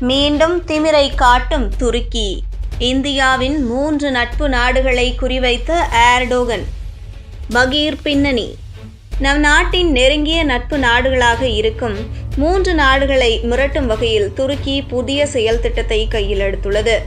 மீண்டும் திமிரை காட்டும் துருக்கி. இந்தியாவின் மூன்று நட்பு நாடுகளை குறிவைத்த ஏர்டோகன். பகீர் பின்னணி. நம் நாட்டின் நெருங்கிய நட்பு நாடுகளாக இருக்கும் மூன்று நாடுகளை மிரட்டும் வகையில் துருக்கி புதிய செயல் திட்டத்தை கையில் எடுத்துள்ளது.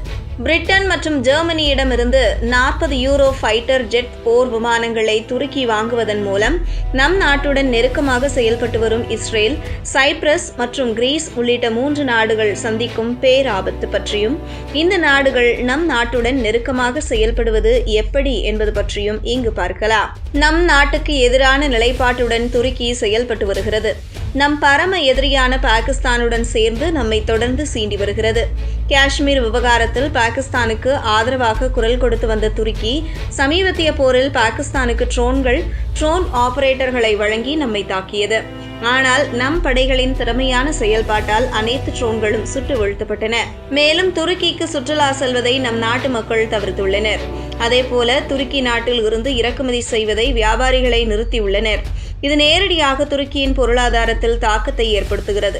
பிரிட்டன் மற்றும் ஜெர்மனியிடமிருந்து நாற்பது யூரோ ஃபைட்டர் ஜெட் போர் விமானங்களை துருக்கி வாங்குவதன் மூலம் நம் நாட்டுடன் நெருக்கமாக செயல்பட்டு வரும் இஸ்ரேல் சைப்ரஸ் மற்றும் கிரீஸ் உள்ளிட்ட மூன்று நாடுகள் சந்திக்கும் பேராபத்து பற்றியும் இந்த நாடுகள் நம் நாட்டுடன் நெருக்கமாக செயல்படுவது எப்படி என்பது பற்றியும் இங்கு பார்க்கலாம். நம் நாட்டுக்கு எதிரான நிலைப்பாட்டுடன் துருக்கி செயல்பட்டு வருகிறது. நம் பரம எதிரியான பாகிஸ்தானுடன் சேர்ந்து நம்மை தொடர்ந்து சீண்டி வருகிறது. காஷ்மீர் விவகாரத்தில் பாகிஸ்தானுக்கு ஆதரவாக குரல் கொடுத்து வந்த துருக்கி சமீபத்திய போரில் பாகிஸ்தானுக்கு ட்ரோன்கள் ட்ரோன் ஆபரேட்டர்களை வழங்கி நம்மை தாக்கியது. ஆனால் நம் படைகளின் திறமையான செயல்பாட்டால் அனைத்து ட்ரோன்களும் சுட்டு வீழ்த்தப்பட்டன. மேலும் துருக்கிக்கு சுற்றுலா செல்வதை நம் நாட்டு மக்கள் தவிர்த்துள்ளனர். அதேபோல துருக்கி நாட்டில் இருந்து இறக்குமதி செய்வதை வியாபாரிகளை நிறுத்தியுள்ளனர். இது நேரடியாக துருக்கியின் பொருளாதாரத்தில் தாக்கத்தை ஏற்படுத்துகிறது.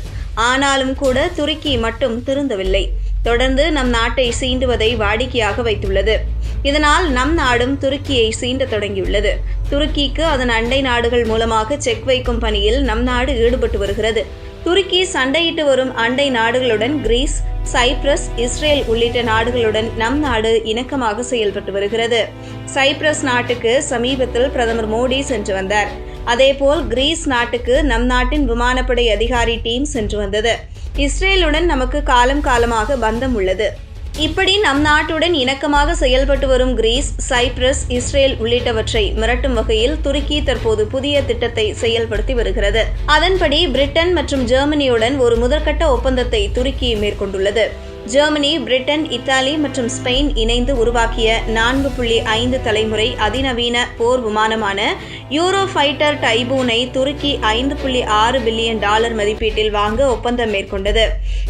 ஆனாலும் கூட துருக்கி மட்டும் திருந்தவில்லை. தொடர்ந்து நம் நாட்டை சீண்டுவதை வாடிக்கையாக வைத்துள்ளது. இதனால் நம் நாடும் துருக்கியை சீண்ட தொடங்கியுள்ளது. துருக்கிக்கு அதன் அண்டை நாடுகள் மூலமாக செக் வைக்கும் பணியில் நம் நாடு ஈடுபட்டு வருகிறது. துருக்கி சண்டையிட்டு வரும் அண்டை நாடுகளுடன் கிரீஸ் சைப்ரஸ் இஸ்ரேல் உள்ளிட்ட நாடுகளுடன் நம் நாடு இணக்கமாக செயல்பட்டு வருகிறது. சைப்ரஸ் நாட்டுக்கு சமீபத்தில் பிரதமர் மோடி சென்று வந்தார். அதேபோல் கிரீஸ் நாட்டுக்கு நம் நாட்டின் விமானப்படை அதிகாரி டீம் சென்று வந்தது. இஸ்ரேலுடன் நமக்கு காலம் காலமாக பந்தம் உள்ளது. இப்படி நம் நாட்டுடன் இணக்கமாக செயல்பட்டு வரும் கிரீஸ் சைப்ரஸ் இஸ்ரேல் உள்ளிட்டவற்றை மிரட்டும் வகையில் துருக்கி தற்போது புதிய திட்டத்தை செயல்படுத்தி வருகிறது. அதன்படி பிரிட்டன் மற்றும் ஜெர்மனியுடன் ஒரு முதற்கட்ட ஒப்பந்தத்தை துருக்கி மேற்கொண்டுள்ளது. ஜெர்மனி பிரிட்டன் இத்தாலி மற்றும் ஸ்பெயின் இணைந்து உருவாக்கிய நான்கு புள்ளி ஐந்து தலைமுறை அதிநவீன போர் விமானமான யூரோ ஃபைட்டர் டைபூனை துருக்கி ஐந்து புள்ளி ஆறு பில்லியன் டாலர் மதிப்பீட்டில் வாங்க ஒப்பந்தம் மேற்கொண்டது.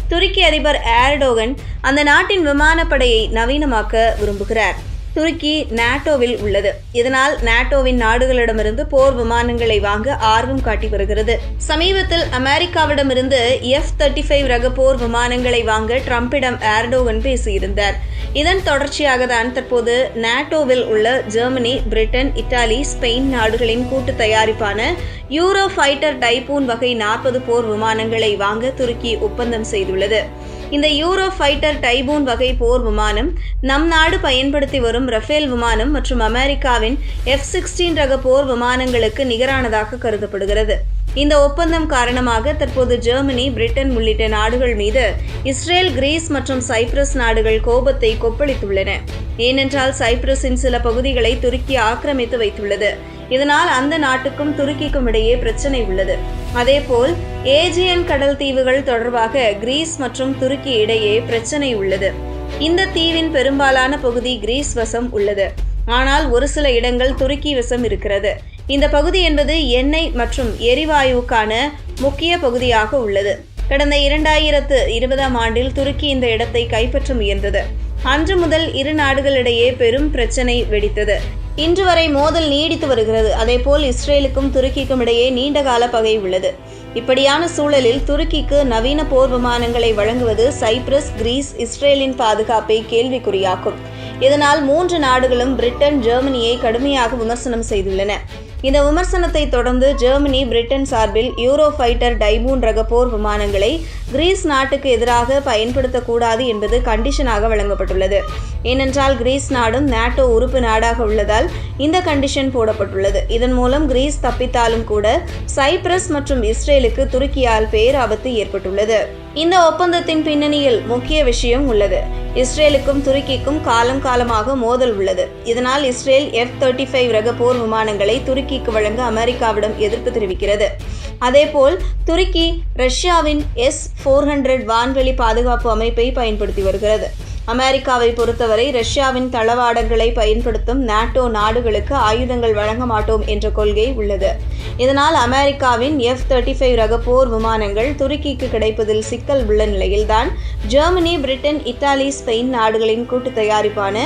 துருக்கி அதிபர் ஏர்டோகன் அந்த நாட்டின் விமானப்படையை நவீனமாக்க விரும்புகிறார். துருக்கி நாட்டோவில் உள்ளது. இதனால் நாட்டோவின் நாடுகளிடமிருந்து போர் விமானங்களை வாங்க ஆர்வம் காட்டி வருகிறது. சமீபத்தில் அமெரிக்காவிடமிருந்து எஃப் தேர்ட்டி ஃபைவ் ரக போர் விமானங்களை வாங்க ட்ரம்பிடம் ஏர்டோகன் பேசியிருந்தார். இதன் தொடர்ச்சியாக தான் தற்போது நாட்டோவில் உள்ள ஜெர்மனி பிரிட்டன் இத்தாலி ஸ்பெயின் நாடுகளின் கூட்டு தயாரிப்பான யூரோ ஃபைட்டர் டைபூன் வகை நாற்பது போர் விமானங்களை வாங்க துருக்கி ஒப்பந்தம் செய்துள்ளது. இந்த யூரோ ஃபைட்டர் டைபூன் வகை போர் விமானம் நம் நாடு பயன்படுத்தி வரும் ரஃபேல் விமானம் மற்றும் அமெரிக்காவின் எஃப் சிக்ஸ்டீன் ரக போர் விமானங்களுக்கு நிகரானதாக கருதப்படுகிறது. இந்த ஒப்பந்தம் காரணமாக தற்போது ஜெர்மனி பிரிட்டன் உள்ளிட்ட நாடுகள் மீது இஸ்ரேல் கிரீஸ் மற்றும் சைப்ரஸ் நாடுகள் கோபத்தை கொப்பளித்துள்ளன. ஏனென்றால் சைப்ரஸின் சில பகுதிகளை துருக்கி ஆக்கிரமித்து வைத்துள்ளது. இதனால் அந்த நாட்டுக்கும் துருக்கிக்கும் இடையே பிரச்சனை உள்ளது. அதேபோல் ஏஜியன் கடல் தீவுகள் தொடர்பாக கிரீஸ் மற்றும் துருக்கி இடையே பிரச்சனை உள்ளது. இந்த தீவின் பெரும்பாலான பகுதி கிரீஸ் வசம் உள்ளது. ஆனால் ஒரு சில இடங்கள் துருக்கி வசம் இருக்கிறது. இந்த பகுதி என்பது எண்ணெய் மற்றும் எரிவாயுவுக்கான முக்கிய பகுதியாக உள்ளது. கடந்த இரண்டாயிரத்து இருபதாம் ஆண்டில் துருக்கி இந்த இடத்தை கைப்பற்ற முயன்றது. அன்று முதல் இரு நாடுகளிடையே பெரும் பிரச்சனை வெடித்தது. இன்று வரை மோதல் நீடித்து வருகிறது. அதேபோல் இஸ்ரேலுக்கும் துருக்கிக்கும் இடையே நீண்டகால பகை உள்ளது. இப்படியான சூழலில் துருக்கிக்கு நவீன போர் விமானங்களை வழங்குவது சைப்ரஸ் கிரீஸ் இஸ்ரேலின் பாதுகாப்பை கேள்விக்குறியாக்கும். இதனால் மூன்று நாடுகளும் பிரிட்டன் ஜெர்மனியை கடுமையாக விமர்சனம் செய்துள்ளன. இந்த விமர்சனத்தை தொடர்ந்து ஜெர்மனி பிரிட்டன் சார்பில் யூரோ ஃபைட்டர் டைபூன் ரக போர் விமானங்களை கிரீஸ் நாட்டுக்கு எதிராக பயன்படுத்தக்கூடாது என்பது கண்டிஷனாக வழங்கப்பட்டுள்ளது. ஏனென்றால் கிரீஸ் நாடும் நாட்டோ உறுப்பு நாடாக உள்ளதால் இந்த கண்டிஷன் போடப்பட்டுள்ளது. இதன் மூலம் கிரீஸ் தப்பித்தாலும் கூட சைப்ரஸ் மற்றும் இஸ்ரேலுக்கு துருக்கியால் பேராபத்து ஏற்பட்டுள்ளது. இந்த ஒப்பந்தத்தின் பின்னணியில் முக்கிய விஷயம் உள்ளது. இஸ்ரேலுக்கும் துருக்கிக்கும் காலம் காலமாக மோதல் உள்ளது. இதனால் இஸ்ரேல் எஃப் தேர்ட்டி ஃபைவ் ரக போர் விமானங்களை துருக்கிக்கு வழங்க அமெரிக்காவிடம் எதிர்ப்பு தெரிவிக்கிறது. அதேபோல் துருக்கி ரஷ்யாவின் எஸ் ஃபோர் ஹண்ட்ரட் வான்வெளி பாதுகாப்பு அமைப்பை பயன்படுத்தி வருகிறது. அமெரிக்காவை பொறுத்தவரை ரஷ்யாவின் தளவாடங்களை பயன்படுத்தும் நாட்டோ நாடுகளுக்கு ஆயுதங்கள் வழங்க மாட்டோம் என்ற கொள்கை உள்ளது. இதனால் அமெரிக்காவின் எஃப் தேர்ட்டி ஃபைவ் ரக போர் விமானங்கள் துருக்கிக்கு கிடைப்பதில் சிக்கல் உள்ள நிலையில்தான் ஜெர்மனி பிரிட்டன் இத்தாலி ஸ்பெயின் நாடுகளின் கூட்டு தயாரிப்பான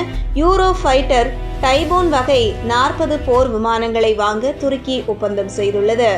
யூரோ ஃபைட்டர் டைபோன் வகை நாற்பது போர் விமானங்களை வாங்க துருக்கி ஒப்பந்தம் செய்துள்ளது.